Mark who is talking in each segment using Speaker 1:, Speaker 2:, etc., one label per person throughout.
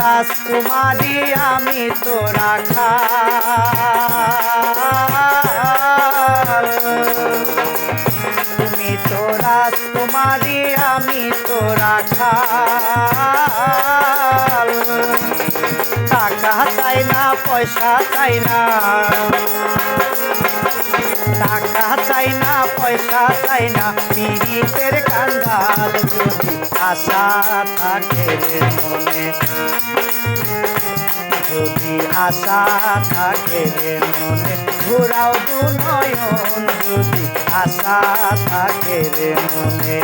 Speaker 1: রাজকুমারী, আমি তো রাখা তুমি তো রাজকুমারী, আমি তো টাকা চাই না, পয়সা চাই না। টাকা চাই না, পয়সা চাই না। পীড়িতের যদি আশা থাকে মনে। যদি আশা থাকে রে মনে, ঘুরাও দু নয়ন যদি আশা থাকে মনে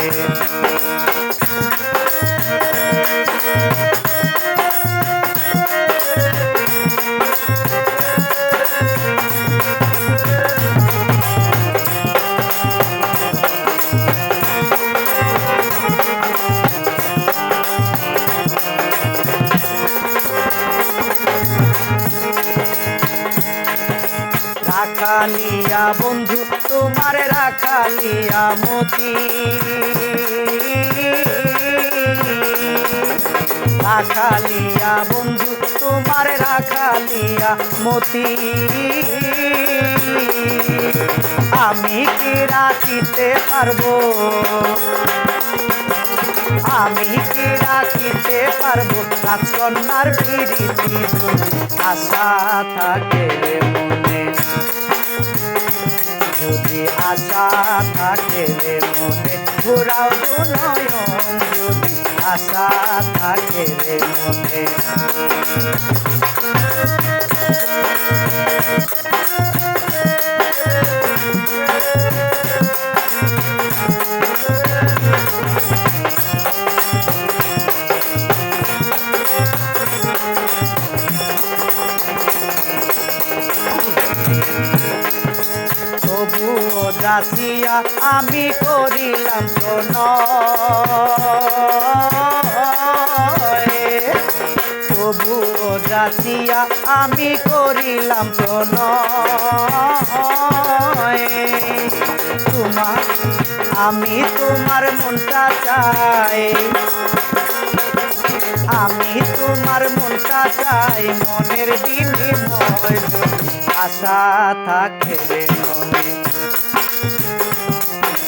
Speaker 1: রাখালিয়া বন্ধু, তোমার রাখালিয়া মতি। রাখালিয়া বন্ধু, তোমার রাখালিয়া মতি। আমি কি রাখিতে পারব? আমি কি রাখিতে পারব? রাজকন্যার প্রীতি আশা থাকে? মনে যদি আশা থাকে রে মনে ঘুরাও নয়ন যদি আশা থাকে রে মনে। যাচিয়া আমি করিলাম শোন। তবুও যাচিয়া আমি করিলাম শোন। তোমার, আমি তোমার মনটা চাই। আমি তোমার মনটা চাই, মনের বিনিময়। আশা থাকে মনে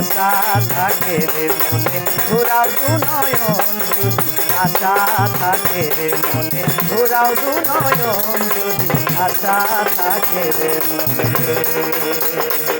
Speaker 1: আশা থাকে রে মনে, ঘুরাও দু নয়ন যদি আশা থাকে রে মনে, ঘুরাও দু নয়ন যদি আশা থাকে রে মনে।